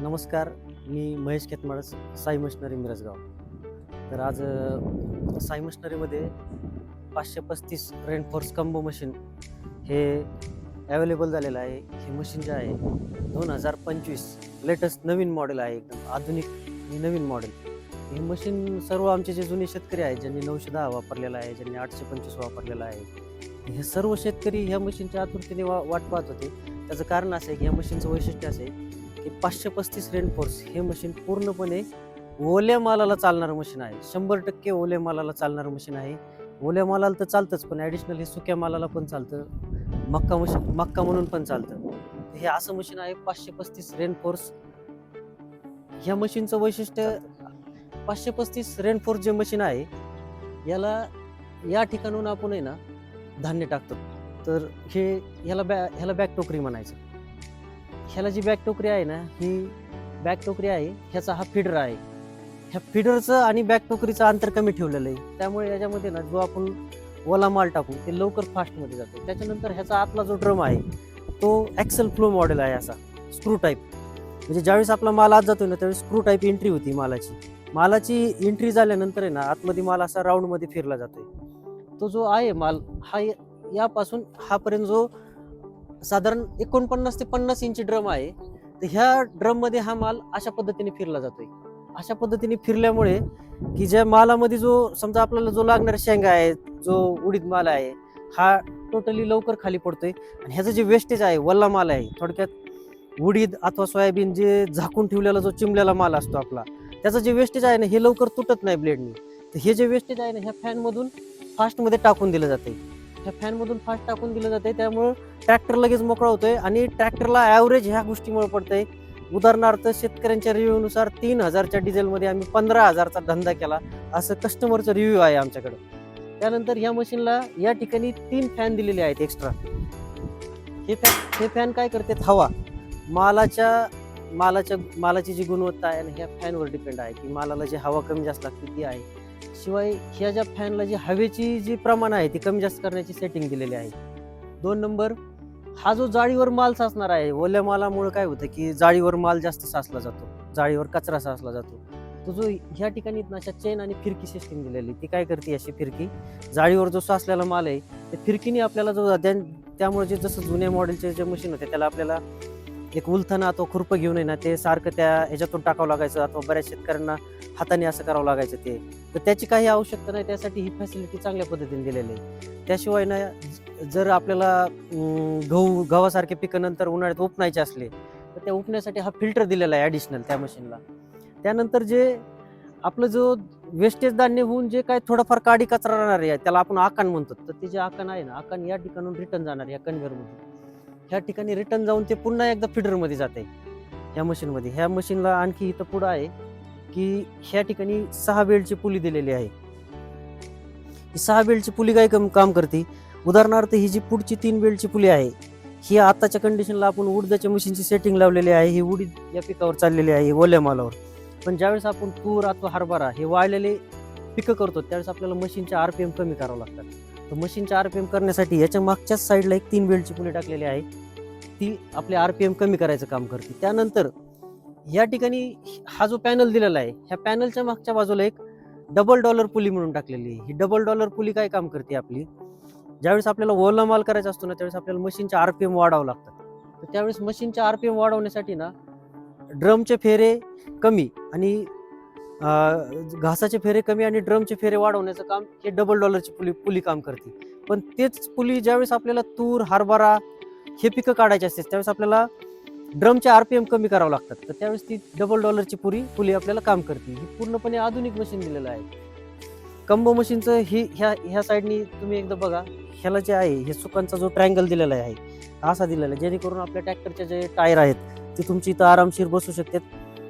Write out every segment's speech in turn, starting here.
नमस्कार मी महेश केतमाळ साई मशनरी मिरजगाव. तर आज साई मशिनरीमध्ये पाचशे पस्तीस रेनफोर्स कंबो मशीन हे अवेलेबल झालेलं आहे. हे मशीन जे आहे दोन हजार पंचवीस लेटेस्ट नवीन मॉडेल आहे एकदम आधुनिक नवीन मॉडेल हे मशीन सर्व आमचे जे जुने शेतकरी आहेत ज्यांनी नऊशे दहा वापरलेला आहे ज्यांनी आठशे पंचवीस वापरलेला आहे हे सर्व शेतकरी ह्या मशीनच्या आतुरतेने वा वाट पाहत होते. त्याचं कारण असं आहे की ह्या मशीनचं वैशिष्ट्य असं आहे हे पाचशे पस्तीस रेनफोर्स हे मशीन पूर्णपणे ओल्या मालाला चालणारं मशीन आहे. शंभर टक्के ओल्या मालाला चालणारं मशीन आहे. ओल्या मालाला तर चालतंच पण ॲडिशनल हे सुक्या मालाला पण चालतं. मक्का मशीन मक्का म्हणून पण चालतं. हे असं मशीन आहे पाचशे पस्तीस रेनफोर्स ह्या मशीनचं वैशिष्ट्य पाचशे पस्तीस रेनफोर्स जे मशीन आहे याला या ठिकाणून आपण आहे ना धान्य टाकतो. तर हे ह्याला बॅ ह्याला बॅक टोकरी म्हणायचं. ह्याला जी बॅक टोकरी आहे ना ही बॅक टोकरी आहे ह्याचा हा फिडर आहे. ह्या फिडरचं आणि बॅक टोकरीचं अंतर कमी ठेवलेलं आहे. त्यामुळे याच्यामध्ये ना जो आपण ओला माल टाकू ते लवकर फास्टमध्ये जातो. त्याच्यानंतर ह्याचा आतला जो ड्रम आहे तो ॲक्सल फ्लो मॉडेल आहे असा स्क्रू टाईप म्हणजे ज्यावेळेस आपला माल आत जातो ना त्यावेळेस स्क्रू टाईप एंट्री होती मालाची. मालाची एंट्री झाल्यानंतर आहे ना आतमध्ये माल असा राऊंडमध्ये फिरला जातोय. तो जो आहे माल हा यापासून हापर्यंत जो साधारण एकोणपन्नास ते पन्नास इंची ड्रम आहे. तर ह्या ड्रममध्ये हा माल अशा पद्धतीने फिरला जातोय. अशा पद्धतीने फिरल्यामुळे की ज्या मालामध्ये जो समजा आपल्याला जो लागणारा शेंगा आहे जो उडीद माल आहे हा टोटली लवकर खाली पडतोय. आणि ह्याचं जे वेस्टेज आहे वल्ला माल आहे थोडक्यात उडीद अथवा सोयाबीन जे झाकून ठेवलेला जो चिमलेला माल असतो आपला त्याचं जे वेस्टेज आहे ना हे लवकर तुटत नाही ब्लेडने तर हे जे वेस्टेज आहे ना ह्या फॅनमधून फास्टमध्ये टाकून दिलं जाते ह्या फॅनमधून फास्ट टाकून दिलं जाते त्यामुळं ट्रॅक्टर लगेच मोकळा होतोय आणि ट्रॅक्टरला ॲव्हरेज ह्या गोष्टीमुळे पडतंय. उदाहरणार्थ शेतकऱ्यांच्या रिव्ह्यूनुसार तीन हजारच्या डिझेलमध्ये आम्ही पंधरा हजारचा धंदा केला. असं कस्टमरचं रिव्ह्यू आहे आमच्याकडं. त्यानंतर ह्या मशीनला या ठिकाणी तीन फॅन दिलेले आहेत एक्स्ट्रा हे फॅन हे फॅन काय करतात? हवा. मालाच्या मालाच्या मालाची जी गुणवत्ता आहे आणि ह्या फॅनवर डिपेंड आहे. की मालाला जी हवा कमी जास्त लागते ती आहे. शिवाय ह्या ज्या फॅनला जी हवेची जी प्रमाण आहे ती कमी जास्त करण्याची सेटिंग दिलेली आहे. दोन नंबर हा जो जाळीवर माल साचणार आहे ओल्या मालामुळे काय होतं की जाळीवर माल जास्त साचला जातो जाळीवर कचरा साचला जातो. तो जो ह्या ठिकाणी अशा चेन आणि फिरकी सिस्टीम दिलेली ती काय करते अशी फिरकी? जाळीवर जो साचलेला माल आहे त्या फिरकीने आपल्याला जो त्यामुळे जे जसं जुन्या मॉडेलचे जे मशीन होते त्याला आपल्याला एक उलथणं अथवा खुरपं घेऊन आहे ना ते सारखं त्या ह्याच्यातून टाकावं लागायचं अथवा बऱ्याच शेतकऱ्यांना हाताने असं करावं लागायचं ते. तर त्याची काही आवश्यकता नाही त्यासाठी ही फॅसिलिटी चांगल्या पद्धतीने दिलेली आहे. त्याशिवाय ना जर आपल्याला गहू गव्हासारखे पिकं नंतर उन्हाळ्यात उपणायचे असले तर त्या उपण्यासाठी हा फिल्टर दिलेला आहे ॲडिशनल त्या मशीनला त्यानंतर जे आपलं जो वेस्टेज धान्य होऊन जे काय थोडंफार काडी कचरा राहणार आहे त्याला आपण आकान म्हणतो. तर ते जे आकान आहे ना आकान या ठिकाणून रिटर्न जाणार या कन्व्हेअरमधून ह्या ठिकाणी रिटर्न जाऊन ते पुन्हा एकदा फिडरमध्ये जाते ह्या मशीनमध्ये ह्या मशीनला आणखी इथं पुढं आहे की ह्या ठिकाणी सहा बेल्टची पुली दिलेली आहे. ही सहा बेल्टची पुली काय कम काम करते? उदाहरणार्थ ही जी पुढची तीन बेल्टची पुली आहे ही आताच्या कंडिशनला आपण उडदाच्या मशीनची सेटिंग लावलेली आहे. ही उडीद या पिकावर चाललेली आहे ओल्या मालावर. पण ज्यावेळेस आपण तूर अथवा हरभरा हे वाळलेले पिकं करतो त्यावेळेस आपल्याला मशीनच्या आर पी एम कमी करावं लागतात. तर मशीनच्या आर पी एम करण्यासाठी याच्या मागच्याच साईडला एक तीन बेल्टची पुली टाकलेली आहे. ती आपले आर पी एम कमी करायचं काम करते. त्यानंतर या ठिकाणी हा जो पॅनल दिलेला आहे ह्या पॅनलच्या मागच्या बाजूला एक डबल डॉलर पुली म्हणून टाकलेली आहे. ही डबल डॉलर पुली काय काम करते आपली? ज्यावेळेस आपल्याला ओला माल करायचा असतो ना त्यावेळेस आपल्याला मशीनचे आर पी एम वाढावं लागतात तर त्यावेळेस मशीनचे आर पी एम वाढवण्यासाठी ना ड्रमचे फेरे कमी आणि घासाचे फेरे कमी आणि ड्रमचे फेरे वाढवण्याचं काम हे डबल डॉलरची पुली पुली काम करते. पण तेच पुली ज्यावेळेस आपल्याला तूर हरभरा हे पिकं काढायचे असते त्यावेळेस आपल्याला ड्रमचे आर पी एम कमी करावं लागतात. तर त्यावेळेस ती डबल डॉलरची पुरी पुली आपल्याला काम करते. ही पूर्णपणे आधुनिक मशीन दिलेलं आहे. कंबो मशीनचं ही ह्या ह्या साईडनी तुम्ही एकदा बघा ह्याला जे आहे हे सुकांचा जो ट्रायंगल दिलेला आहे असा दिलेला आहे. जेणेकरून आपल्या ट्रॅक्टरचे जे टायर आहेत ते तुमची इथं आरामशीर बसू शकतात.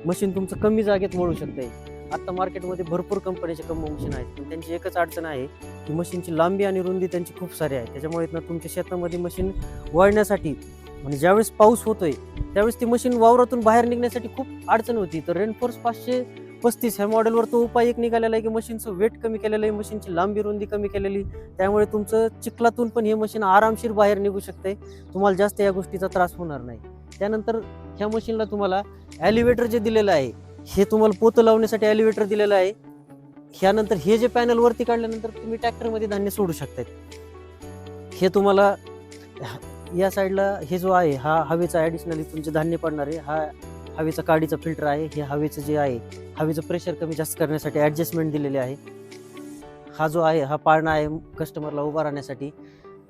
मशीन तुमचं कमी जागेत वळू शकते आता मार्केटमध्ये भरपूर कंपनीचे कंबो मशीन आहेत. पण त्यांची एकच अडचण आहे की मशीनची लांबी आणि रुंदी त्यांची खूप सारी आहे. त्याच्यामुळे ना तुमच्या शेतामध्ये मशीन वळण्यासाठी म्हणजे ज्यावेळेस पाऊस होतोय त्यावेळेस ती मशीन वावरातून बाहेर निघण्यासाठी खूप अडचण होती. तर रेनफोर्स पाचशे पस्तीस ह्या मॉडेलवर तो उपाय एक निघालेला आहे की मशीनचं वेट कमी केलेलं आहे मशीनची लांबी रुंदी कमी केलेली. त्यामुळे तुमचं चिखलातून पण हे मशीन आरामशीर बाहेर निघू शकते तुम्हाला जास्त या गोष्टीचा त्रास होणार नाही. त्यानंतर ह्या मशीनला तुम्हाला ॲलिव्हेटर जे दिलेलं आहे हे तुम्हाला पोतं लावण्यासाठी ॲलिव्हेटर दिलेलं आहे. ह्यानंतर हे जे पॅनल वरती काढल्यानंतर तुम्ही ट्रॅक्टरमध्ये धान्य सोडू शकतायत. हे तुम्हाला या साईडला हे जो आहे हा हवेचा ॲडिशनली तुमचे धान्य पडणार आहे. हा हवेचा काडीचा फिल्टर आहे. हे हवेचं जे आहे हवेचं प्रेशर कमी जास्त करण्यासाठी ॲडजस्टमेंट दिलेले आहे. हा जो आहे हा पाळणा आहे कस्टमरला उभा राहण्यासाठी.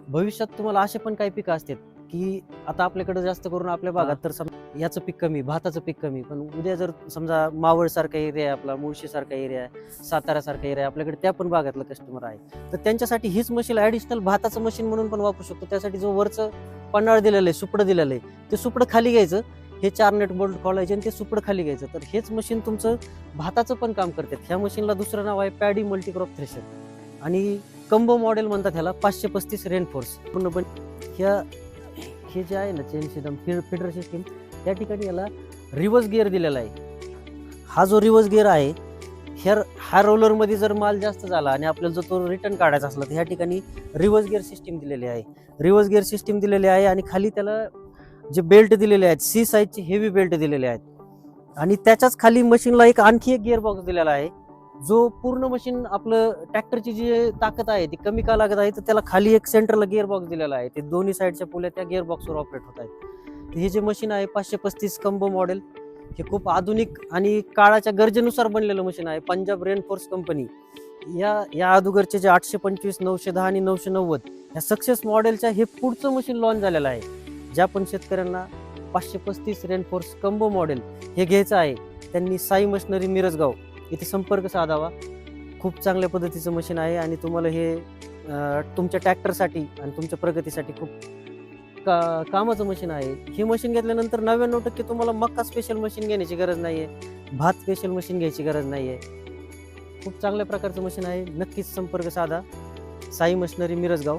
भविष्यात तुम्हाला असे पण काही पिकं असतात की आता आपल्याकडे जास्त करून आपल्या भागात तर सम याचं पीक कमी भाताचं पीक कमी. पण उद्या जर समजा मावळसारखा एरिया आहे आपला मुळशीसारखा एरिया आहे सातारासारखा एरिया आहे आपल्याकडे त्या पण भागातलं कस्टमर आहे. तर त्यांच्यासाठी हीच मशीन ॲडिशनल भाताचं मशीन म्हणून पण वापरू शकतो. त्यासाठी जो वरचं पन्हाळ दिलेलं आहे सुपडं दिलेलं आहे ते सुपडं खाली घ्यायचं. हे चार नेट बोल्ट खोलायचे आणि ते सुपडं खाली घ्यायचं. तर हेच मशीन तुमचं भाताचं पण काम करतात ह्या मशीनला दुसरं नाव आहे पॅडी मल्टीक्रॉप थ्रेशर. आणि कंबो मॉडेल म्हणतात ह्याला पाचशे पस्तीस रेनफोर्स पूर्णपणे ह्या हे जे आहे ना चेन सिस्टम फिडर सिस्टीम त्या ठिकाणी याला रिव्हर्स गिअर दिलेला आहे. हा जो रिव्हर्स गिअर आहे ह्या ह्या रोलरमध्ये जर माल जास्त झाला आणि आपल्याला जर तो रिटर्न काढायचा असला तर ह्या ठिकाणी रिवर्स गिअर सिस्टीम दिलेली आहे. रिव्हर्स गिअर सिस्टीम दिलेली आहे आणि खाली त्याला जे बेल्ट दिलेले आहेत सी साईजचे हेवी बेल्ट दिलेले आहेत. आणि त्याच्याच खाली मशीनला एक आणखी एक गिअर बॉक्स दिलेला आहे. जो पूर्ण मशीन आपलं ट्रॅक्टरची जी ताकद आहे ती कमी का लागत आहे तर त्याला खाली एक सेंटरला गिअर बॉक्स दिलेला आहे. ते दोन्ही साईडच्या पुल्या त्या गिअर बॉक्सवर ऑपरेट होत आहेत. हे जे मशीन आहे पाचशे पस्तीस कंबो मॉडेल हे खूप आधुनिक आणि काळाच्या गरजेनुसार बनलेलं मशीन आहे. पंजाब रेनफोर्स कंपनी या या अगोदरचे जे आठशे पंचवीस नऊशे दहा आणि नऊशे नव्वद या सक्सेस मॉडेलच्या हे पुढचं मशीन लॉन्च झालेलं आहे. ज्या पण शेतकऱ्यांना पाचशे पस्तीस रेनफोर्स कंबो मॉडेल हे घ्यायचं आहे त्यांनी साई मशिनरी मिरजगाव इथे संपर्क साधावा. खूप चांगल्या पद्धतीचं मशीन आहे आणि तुम्हाला हे तुमच्या ट्रॅक्टरसाठी आणि तुमच्या प्रगतीसाठी खूप का कामाचं मशीन आहे. हे मशीन घेतल्यानंतर नव्याण्णव टक्के तुम्हाला मक्का स्पेशल मशीन घेण्याची गरज नाही आहे भात स्पेशल मशीन घ्यायची गरज नाही आहे खूप चांगल्या प्रकारचं मशीन आहे. नक्कीच संपर्क साधा. साई मशिनरी मिरजगाव.